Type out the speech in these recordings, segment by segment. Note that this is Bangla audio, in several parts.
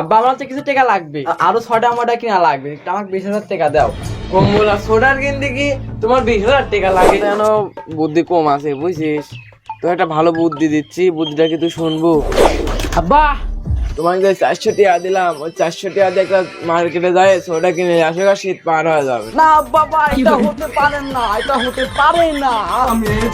আব্বা আমার হচ্ছে কিছু টাকা লাগবে। আরও ছটা মোটা কিনা লাগবে। আমাকে বিশ হাজার টাকা দাও। কম্বল আর সোডার কিনতে কি তোমার বিশ হাজার টাকা লাগে? যেন বুদ্ধি কম আছে বুঝছিস তো একটা ভালো বুদ্ধি দিচ্ছি বুদ্ধিটা কি তুই শুনব। আব্বা! তোমাকে যে চারশো টাকা দিলাম ওই চারশো টাকা দিয়ে একটা মার্কেটে যায় সোডা কিনে আসে শীত পার হয়ে যাবে। না বাবা এটা হতে পারে না এটা হতে পারে না। আমি এই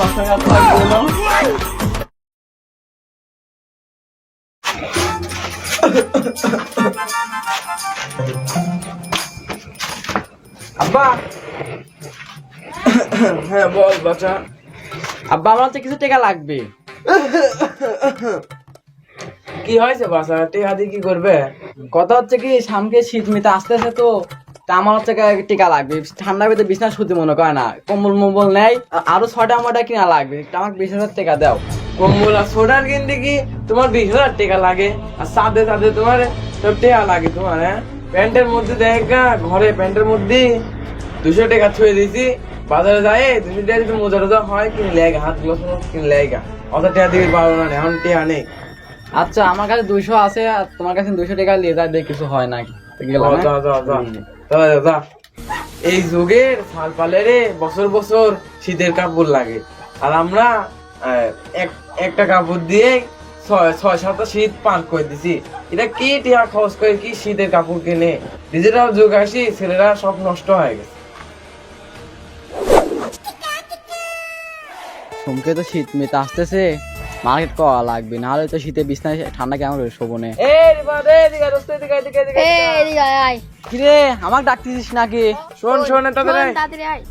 আব্বা। হ্যাঁ বল বাচ্চা। আব্বা আমার হচ্ছে কিছু টাকা লাগবে। কি হয়েছে বাসা টিকা দিয়ে কি করবে? কথা হচ্ছে কি সামনে শীত মিতে আসতে আসে তো তা আমার হচ্ছে টিকা লাগবে। ঠান্ডা ভিতরে বিছনা শুতে মনে করে না। কম্বল মম্বল নেই আরও ছটা মোটা কিনা লাগবে। তা আমাকে বিশ হাজার টাকা দাও। কম্বল আর সোডার কিনতে কি তোমার বিশ হাজার টাকা লাগে? আর সাথে সাথে তোমার সব টাকা লাগে তোমার হ্যাঁ? প্যান্টের মধ্যে দেখা ঘরে প্যান্টের মধ্যে দুশো টাকা ছুঁয়ে দিছি। বাজারে যায় দুশো টাকা যদি মোজা টোজা হয় কিনে লেগা হাত গ্লাস কিনে লেগা অত টাকা দিবি পারব না এখন টাকা নেই। আচ্ছা আমার কাছে দুইশো আছে আর তোমার কাছে দুইশো টাকা নিয়ে দিয়ে কিছু হয় না তো গেলাম, যা, যা, যা, হ্যাঁ? এই যুগের সাল পালেরে বছর বছর শীতের কাপড় লাগে। আর আমরা একটা কাপড় দিয়ে ছয় ছয় সাতটা শীত পার করে দিছি। এটা কি টিয়া খরচ করে কি শীতের কাপড় কিনে? ডিজিটাল যুগ আসি ছেলেরা সব নষ্ট হয়ে গেছে। সুমকে তো শীত মেতে আসতেছে। মার্কেট করা লাগবে নাহলে তো শীতে বিছনায় ঠান্ডা কেমন রয়ে শোভনে। কিরে আমাকে ডাকতেছিস নাকি? শোন শোন তাদের শোন, তাড়াতাড়ি আয়।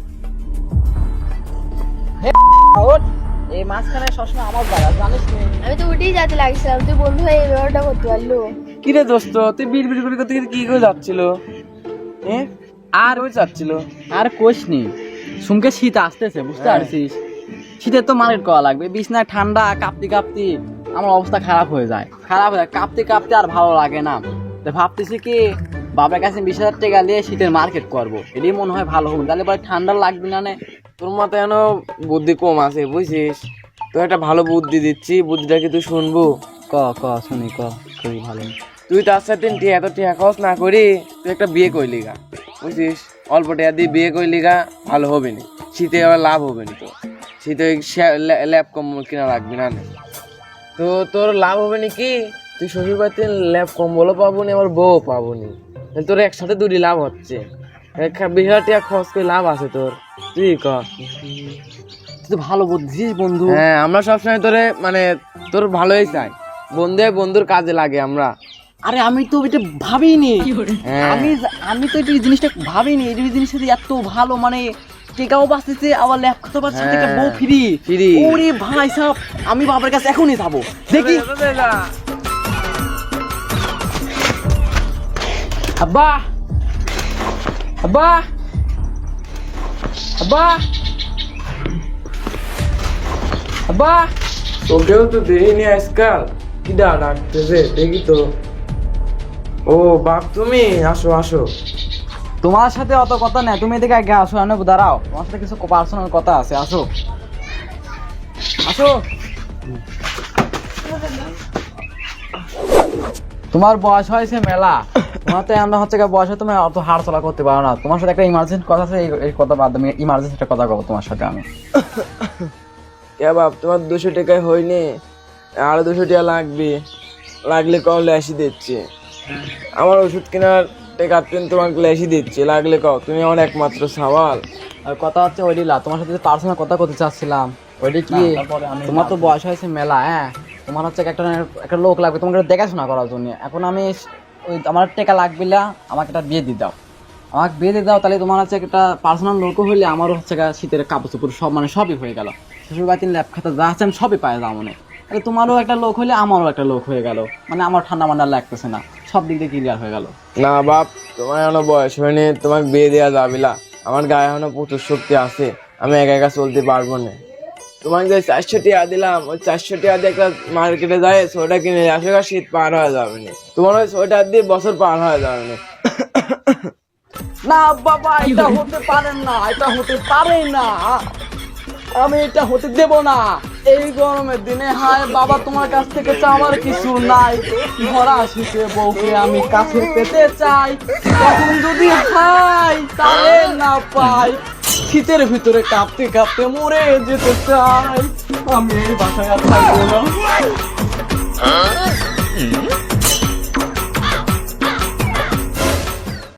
এই মাঝখানে সবসময় আমার জায়গা জানিস আমি তো উঠেই যেতে লাগছিলাম তুই বন্ধু হয়ে এই ব্যাপারটা করতে পারল? কি রে দোস্ত তুই বিড় বিড় করে করতে কি করে যাচ্ছিল? হ্যাঁ আর ওই যাচ্ছিল? আর কোষ নি। সুমকে শীত আসতেছে বুঝতে হ্যাঁ। পারছিস? শীতের তো মার্কেট করা লাগবে বিছনায় ঠান্ডা কাঁপতে কাঁপতে আমার অবস্থা খারাপ হয়ে যায়। খারাপ হয়ে যায় কাঁপতে কাঁপতে আর ভালো লাগে না। তো ভাবতেছি কি বাবার কাছে বিশ হাজার টাকা নিয়ে শীতের মার্কেট করব এটাই মনে হয় ভালো হবে তাহলে পরে ঠান্ডা লাগবে না নে। তোর মাথায় এখনও বুদ্ধি কম আছে বুঝছিস? তো একটা ভালো বুদ্ধি দিচ্ছি বুদ্ধিটা কি তুই শুনব? ক ক শুনি ক খুবই ভালো। তুই তার সাথে এত টিয়া খরচ না করি তুই একটা বিয়ে করলি গা বুঝছিস? অল্প টিয়া দিয়ে বিয়ে করলি গা ভালো হবে না। শীতে আবার লাভ হবে না তো। শীতে ল্যাপ কম্বল কিনা লাগবে না তো তোর লাভ হবে না কি? তুই শ্বশুর বাড়িতে ল্যাপ কম্বলও পাবো নি আবার বউ পাবো নি। তোর একসাথে দুটি লাভ হচ্ছে। বিশ হাজার টাকা খরচ করে লাভ আছে তোর। তুই কর তুই তো ভালো বুঝছিস বন্ধু। হ্যাঁ আমরা সবসময় তোরে মানে তোর ভালোই চাই। বন্ধু বন্ধুর কাজে লাগে আমরা। আরে আমি তো এটা ভাবিনি। হ্যাঁ। আমি আমি তো এই জিনিসটা ভাবিনি। এই জিনিসটা এত ভালো মানে টেকাও বাঁচতেছে আবার ল্যাপ খাতে পারছে হ্যাঁ। বউ ফ্রি। Free। ওরে ভাই সাহেব আমি বাবার কাছে এখনই যাব। দেখি। আব্বা! আব্বা! আব্বা! আব্বা! তোকেও তো দেখিনি আজকাল। কি ডাকতেছে? দেখি তো। ও বাপ তুমি? আসো আসো। তোমার সাথে অত কথা নেই। তুমি এদিকে আগে আসো আনে দাঁড়াও। তোমার সাথে কিছু পার্সোনাল কথা আছে আসো। আসো। তোমার বয়স হয়েছে মেলা। তোমার তো আমরা হচ্ছে বয়সে তুমি অত হাড় চলা করতে পারো না। তোমার সাথে একটা ইমার্জেন্সি কথা আছে এই- কথা বাদ আমি ইমার্জেন্সি একটা কথা কব তোমার সাথে আমি। কে বাপ তোমার দুশো টাকায় হয়নি আরও দুশো টাকা লাগবে। লাগলে কও ল্যাসি দিচ্ছে। আমার ওষুধ কেনার টাকা তুমি তোমার ল্যাসি দিচ্ছে লাগলে কও তুমি আমার একমাত্র সওয়াল। আর কথা হচ্ছে ওই দিলা তোমার সাথে পার্সোনাল কথা করতে চাচ্ছিলাম ওইটা কি? তোমার তো বয়স হয়েছে মেলা হ্যাঁ? তোমার হচ্ছে একটা একটা লোক লাগবে তোমাকে দেখাশোনা করার জন্য। এখন আমি ওই আমার টাকা লাগবে না, আমাকে একটা বিয়ে দিয়ে দাও। আমাকে বিয়ে দিয়ে দাও, তাহলে তোমার হচ্ছে একটা পার্সোনাল লোকও হইলে আমারও হচ্ছে শীতের কাপড় চোপড় সব মানে সবই হয়ে গেল। শ্বশুর বাড়িতে ল্যাপ খাতা যা আছে আমি সবই পাই যাও মনে। তাহলে তোমারও একটা লোক হইলে আমারও একটা লোক হয়ে গেল। মানে আমার ঠান্ডা মান্ডা লাগতেছে না, সব দিক দিয়ে ক্লিয়ার হয়ে গেল। না বাপ, তোমার এখনও বয়স হয়নি তোমাকে বিয়ে দেওয়া যাবে না। আমার গায়ে এখনও প্রচুর শক্তি আছে, আমি একা একা চলতে পারব না। তোমাকে যে চারশো টাকা দিলাম, ওই চারশো টাকা দিয়ে একটা মার্কেটে যায় সোয়েটার কিনে আসে, শীত পার হয়ে যাবে না। তোমার ওই সোয়েটার দিয়ে বছর পার হয়ে যাবে না। না, বাবা, এটা হতে পারে না, এটা হতে পারে না। আমি এটা হতে দেব না। এই গরমের দিনে, হায় বাবা, তোমার কাছ থেকে চাওয়ার কিছু নাই। ধরা শিখে বউকে আমি কাছে পেতে চাই। তখন যদি হাই তাহলে না পাই। শীতের ভিতরে কাঁপতে কাঁপতে মরে যেতে চাই। আমি এই বাসায় আর থাকব না। hmm?